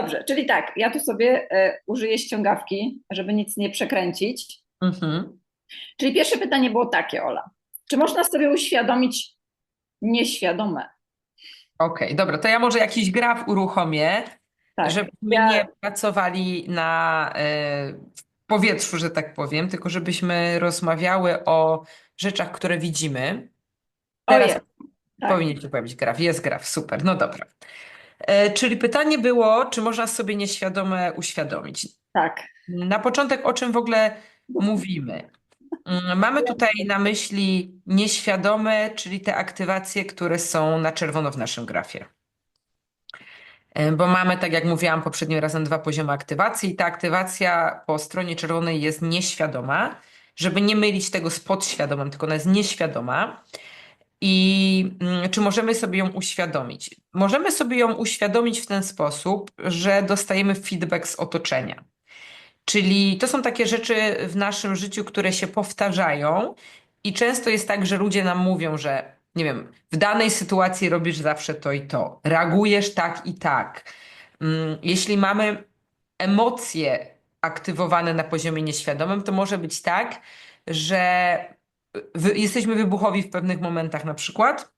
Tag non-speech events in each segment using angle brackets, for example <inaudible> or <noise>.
Dobrze, czyli tak, ja tu sobie e, użyję ściągawki, żeby nic nie przekręcić. Mhm. Czyli pierwsze pytanie było takie, Ola. Czy można sobie uświadomić nieświadome? Okej, dobra, to ja może jakiś graf uruchomię, Tak, żebyśmy ja- nie pracowali na w powietrzu, że tak powiem, tylko żebyśmy rozmawiały o rzeczach, które widzimy. O, Teraz jest. Tak. powinien się pojawić graf. Jest graf, super, no dobra. E, czyli pytanie było, czy można sobie nieświadome uświadomić? tak. Na początek, o czym w ogóle mówimy? Mm, Mamy tutaj na myśli nieświadome, czyli te aktywacje, które są na czerwono w naszym grafie. E, Bo mamy, tak jak mówiłam poprzednim razem, dwa poziomy aktywacji i ta aktywacja po stronie czerwonej jest nieświadoma, żeby nie mylić tego z podświadomym, tylko ona jest nieświadoma. I mm, czy możemy sobie ją uświadomić? Możemy sobie ją uświadomić w ten sposób, że dostajemy feedback z otoczenia. Czyli to są takie rzeczy w naszym życiu, które się powtarzają, i często jest tak, że ludzie nam mówią, że nie wiem, w danej sytuacji robisz zawsze to i to, reagujesz tak i tak. Mm, Jeśli mamy emocje aktywowane na poziomie nieświadomym, to może być tak, że wy, jesteśmy wybuchowi w pewnych momentach na przykład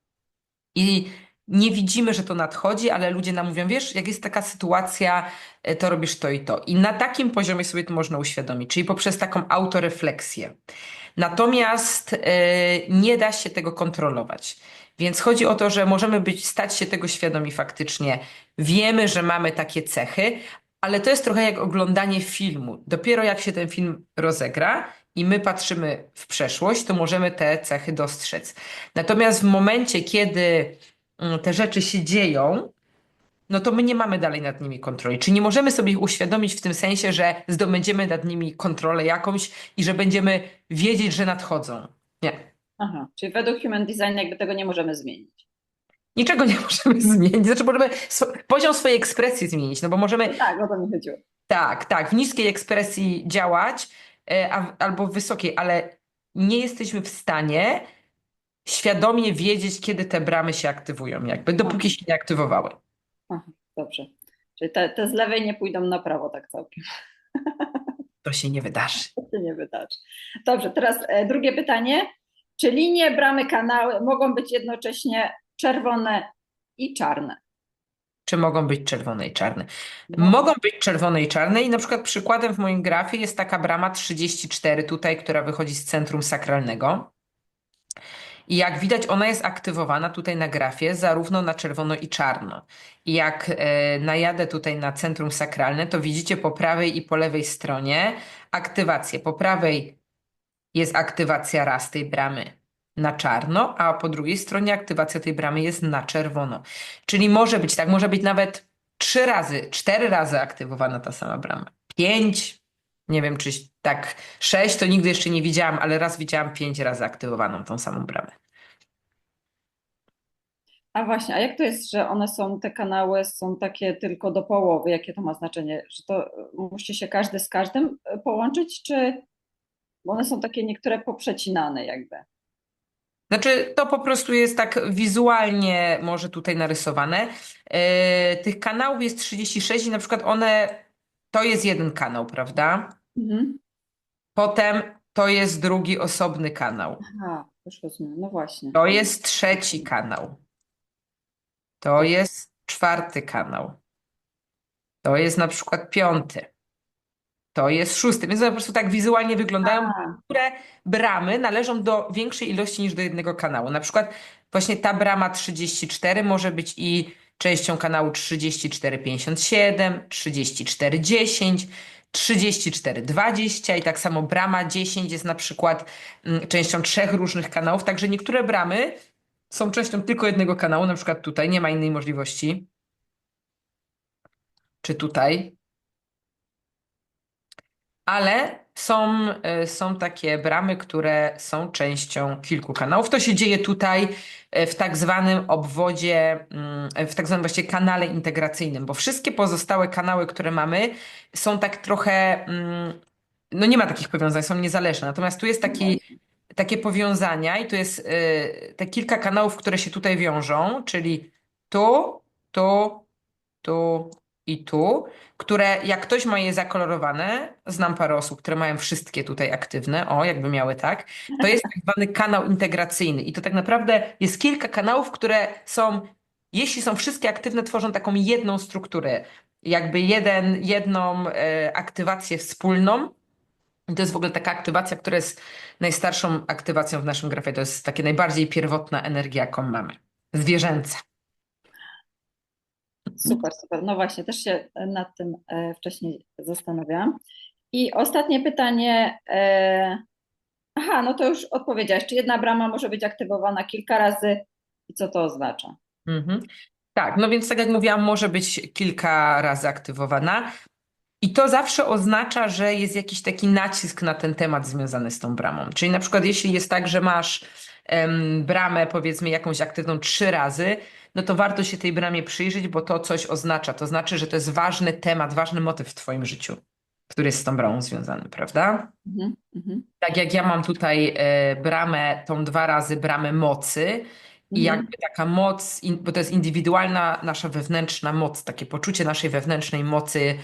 i nie widzimy, że to nadchodzi, ale ludzie nam mówią, wiesz, jak jest taka sytuacja, e, to robisz to i to. I na takim poziomie sobie to można uświadomić, czyli poprzez taką autorefleksję. Natomiast e, nie da się tego kontrolować. Więc chodzi o to, że możemy być, stać się tego świadomi faktycznie. Wiemy, że mamy takie cechy, ale to jest trochę jak oglądanie filmu. Dopiero jak się ten film rozegra i my patrzymy w przeszłość, to możemy te cechy dostrzec. Natomiast w momencie, kiedy mm, te rzeczy się dzieją, no to my nie mamy dalej nad nimi kontroli. Czy nie możemy sobie ich uświadomić w tym sensie, że zdobędziemy nad nimi kontrolę jakąś i że będziemy wiedzieć, że nadchodzą? Nie. Aha, czyli według Human Design jakby tego nie możemy zmienić. Niczego nie możemy <laughs> zmienić. Znaczy, możemy poziom swojej ekspresji zmienić, no bo możemy Tak, o to mi chodziło. Tak, tak, w niskiej ekspresji działać a, w- albo wysokiej, ale nie jesteśmy w stanie świadomie wiedzieć, kiedy te bramy się aktywują, jakby, dopóki się nie aktywowały. Dobrze. Czyli te, te z lewej nie pójdą na prawo tak całkiem. To się nie wydarzy. To się nie wydarzy. Dobrze, teraz e, drugie pytanie. Czy linie, bramy, kanały mogą być jednocześnie czerwone i czarne? Czy mogą być czerwone i czarne? No. Mogą być czerwone i czarne i na przykład przykładem w moim grafie jest taka brama 34 tutaj, która wychodzi z centrum sakralnego. I jak widać, ona jest aktywowana tutaj na grafie zarówno na czerwono i czarno. I jak e, najadę tutaj na centrum sakralne, to widzicie po prawej i po lewej stronie aktywację. Po prawej jest aktywacja raz tej bramy na czarno, a po drugiej stronie aktywacja tej bramy jest na czerwono. Czyli może być tak, może być nawet trzy razy, cztery razy aktywowana ta sama brama. Pięć, nie wiem czy tak, sześć to nigdy jeszcze nie widziałam, ale raz widziałam pięć razy aktywowaną tą samą bramę. A właśnie, a jak to jest, że one są, te kanały są takie tylko do połowy? Jakie to ma znaczenie? Że to e, musi się każdy z każdym e, połączyć, czy one są takie niektóre poprzecinane jakby? Znaczy, to po prostu jest tak wizualnie może tutaj narysowane. Yy, tych kanałów jest 36 i na przykład one, to jest jeden kanał, prawda? Mhm. Potem to jest drugi osobny kanał. Aha, już rozumiem. No właśnie. To jest trzeci kanał. To jest czwarty kanał. To jest na przykład piąty. To jest szósty. Więc one po prostu tak wizualnie wyglądają. A, Niektóre bramy należą do większej ilości niż do jednego kanału. Na przykład właśnie ta brama 34 może być i częścią kanału 3457, 3410, 3420 i tak samo brama 10 jest na przykład mm, częścią trzech różnych kanałów. Także niektóre bramy są częścią tylko jednego kanału, na przykład tutaj nie ma innej możliwości. Czy tutaj. Ale są, y, są takie bramy, które są częścią kilku kanałów. To się dzieje tutaj y, w tak zwanym obwodzie, mm, w tak zwanym właśnie kanale integracyjnym, bo wszystkie pozostałe kanały, które mamy, są tak trochę, mm, no nie ma takich powiązań, są niezależne. Natomiast tu jest taki, takie powiązania i tu jest y, te kilka kanałów, które się tutaj wiążą, czyli tu, tu, tu i tu, które jak ktoś ma je zakolorowane, znam parę osób, które mają wszystkie tutaj aktywne, o, jakby miały tak, to jest tak zwany kanał integracyjny i to tak naprawdę jest kilka kanałów, które są, jeśli są wszystkie aktywne, tworzą taką jedną strukturę, jakby jeden, jedną e, aktywację wspólną. I to jest w ogóle taka aktywacja, która jest najstarszą aktywacją w naszym grafie. To jest takie najbardziej pierwotna energia, jaką mamy. Zwierzęca. Super, super. No właśnie, też się nad tym e, wcześniej zastanawiałam. I ostatnie pytanie. e, Aha, no to już odpowiedziałaś. Czy jedna brama może być aktywowana kilka razy i co to oznacza? Mhm. Tak, no więc tak jak mówiłam, może być kilka razy aktywowana. I to zawsze oznacza, że jest jakiś taki nacisk na ten temat związany z tą bramą. Czyli na przykład jeśli jest tak, że masz em, bramę powiedzmy jakąś aktywną trzy razy, no to warto się tej bramie przyjrzeć, bo to coś oznacza. To znaczy, że to jest ważny temat, ważny motyw w twoim życiu, który jest z tą bramą związany, prawda? Mhm, mhm, Tak jak ja mam tutaj e, bramę, tą dwa razy bramę mocy i mhm. jakby taka moc, bo to jest indywidualna nasza wewnętrzna moc, takie poczucie naszej wewnętrznej mocy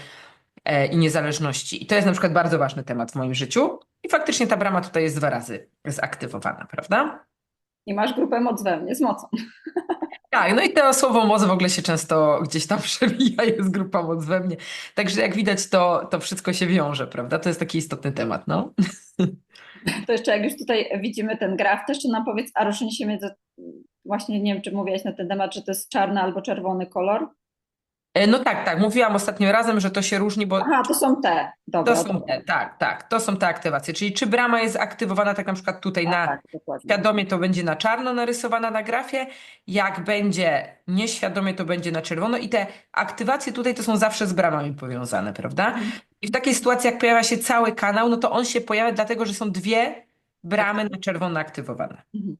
e, i niezależności. I to jest na przykład bardzo ważny temat w moim życiu i faktycznie ta brama tutaj jest dwa razy zaktywowana, prawda? I masz grupę moc we mnie z mocą. Tak, no i to słowo moc w ogóle się często gdzieś tam <laughs> przewija, jest grupa moc we mnie. Także jak widać, to, to wszystko się wiąże, prawda? To jest taki istotny temat, no. <laughs> To jeszcze jak już tutaj widzimy ten graf, to jeszcze nam powiedz, a różni się między, właśnie nie wiem, czy mówiłaś na ten temat, czy to jest czarny albo czerwony kolor? E, No tak, tak, mówiłam ostatnio razem, że to się różni, bo Aha, to są te. Dobra, To są dobra. te, tak, tak, to są te aktywacje. Czyli czy brama jest aktywowana tak na przykład tutaj A, na tak, dokładnie. świadomie, to będzie na czarno narysowana na grafie, jak będzie nieświadomie, to będzie na czerwono i te aktywacje tutaj to są zawsze z bramami powiązane, prawda? Mhm. I w takiej sytuacji, jak pojawia się cały kanał, no to on się pojawia dlatego, że są dwie bramy na czerwono aktywowane. Mhm.